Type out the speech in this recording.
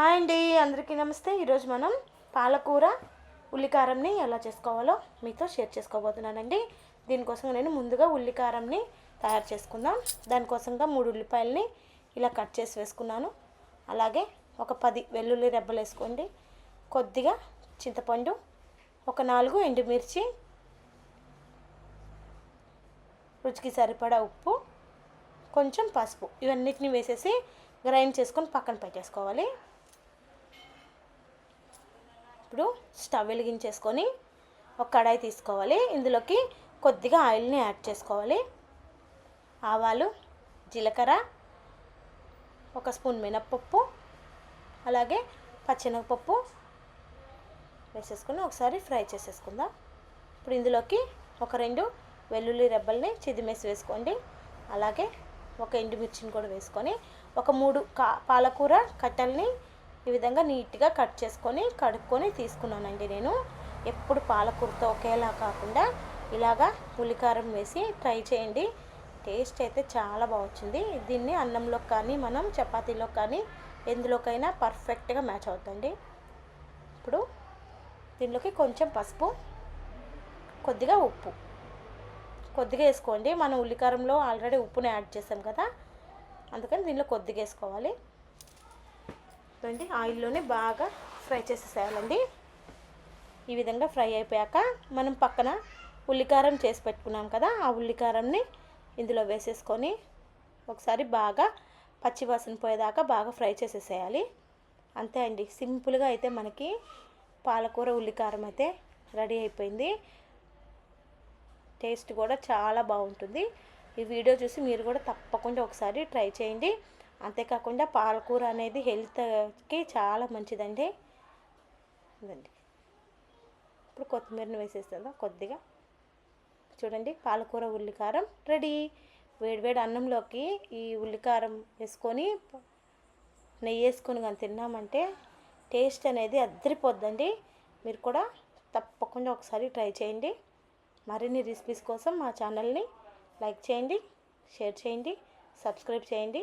Hi అండి అందరికీ నమస్తే. ఈరోజు మనం పాలకూర ఉల్లికారంని ఎలా చేసుకోవాలో మీతో షేర్ చేసుకోబోతున్నానండి. దీనికోసం నేను ముందుగా ఉల్లికారంని తయారు చేసుకుందాం. దానికోసంగా మూడు ఉల్లిపాయలని ఇలా కట్ చేసి వేసుకున్నాను. అలాగే ఒక పది వెల్లుల్లి రెబ్బలు వేసుకోండి. కొద్దిగా చింతపండు ఒక నాలుగు ఎండుమిర్చి రుచికి సరిపడా ఉప్పు కొంచెం పసుపు. ఇవన్నిటిని వేసేసి గ్రైండ్ చేసుకొని పక్కన పెట్టేసుకోవాలి. ఇప్పుడు స్టవ్ వెలిగించేసుకొని ఒక కడాయి తీసుకోవాలి. ఇందులోకి కొద్దిగా ఆయిల్ని యాడ్ చేసుకోవాలి. ఆవాలు జీలకర్ర ఒక స్పూన్ మినప్పప్పు అలాగే పచ్చెనగపప్పు వేసేసుకొని ఒకసారి ఫ్రై చేసేసుకుందాం. ఇప్పుడు ఇందులోకి ఒక రెండు వెల్లుల్లి రెబ్బల్ని చిదిమేసి వేసుకోండి. అలాగే ఒక ఎండుమిర్చిని కూడా వేసుకొని ఒక మూడు కా పాలకూర కట్టల్ని ఈ విధంగా నీట్గా కట్ చేసుకొని కడుక్కొని తీసుకున్నానండి నేను. ఎప్పుడు పాలకూరతో ఒకేలా కాకుండా ఇలాగా పులికారం వేసి ట్రై చేయండి. టేస్ట్ అయితే చాలా బాగుంది దీన్ని అన్నంలో కానీ మనం చపాతీలో కానీ ఎందులోకైనా పర్ఫెక్ట్గా మ్యాచ్ అవుతుంది ఇప్పుడు దీనిలోకి కొంచెం పసుపు కొద్దిగా ఉప్పు. కొద్దిగా వేసుకోండి. మనం ఉల్లికారంలో ఆల్రెడీ ఉప్పుని యాడ్ చేసాం కదా అందుకని దీనిలో కొద్దిగా వేసుకోవాలి. అంటే ఆయిల్లోనే బాగా ఫ్రై చేసేసేయాలండి. ఈ విధంగా ఫ్రై అయిపోయాక మనం పక్కన ఉల్లికారం చేసి పెట్టుకున్నాం కదా ఆ ఉల్లికారంని ఇందులో వేసేసుకొని ఒకసారి బాగా పచ్చివాసన పోయేదాకా బాగా ఫ్రై చేసేసేయాలి. అంతే అండి. సింపుల్గా అయితే మనకి పాలకూర ఉల్లికారం అయితే రెడీ అయిపోయింది. టేస్ట్ కూడా చాలా బాగుంటుంది. ఈ వీడియో చూసి మీరు కూడా తప్పకుండా ఒకసారి ట్రై చేయండి. అంతేకాకుండా పాలకూర అనేది హెల్త్కి చాలా మంచిదండి. ఇదండి. ఇప్పుడు కొత్తిమీరని వేసేస్తుందా కొద్దిగా. చూడండి పాలకూర ఉల్లికారం రెడీ. వేడివేడి అన్నంలోకి ఈ ఉల్లికారం వేసుకొని నెయ్యి వేసుకొని కానీ తిన్నామంటే టేస్ట్ అనేది అద్దరిపోద్దండి. మీరు కూడా తప్పకుండా ఒకసారి ట్రై చేయండి. మరిన్ని రెసిపీస్ కోసం మా ఛానల్ని లైక్ చేయండి షేర్ చేయండి సబ్స్క్రైబ్ చేయండి.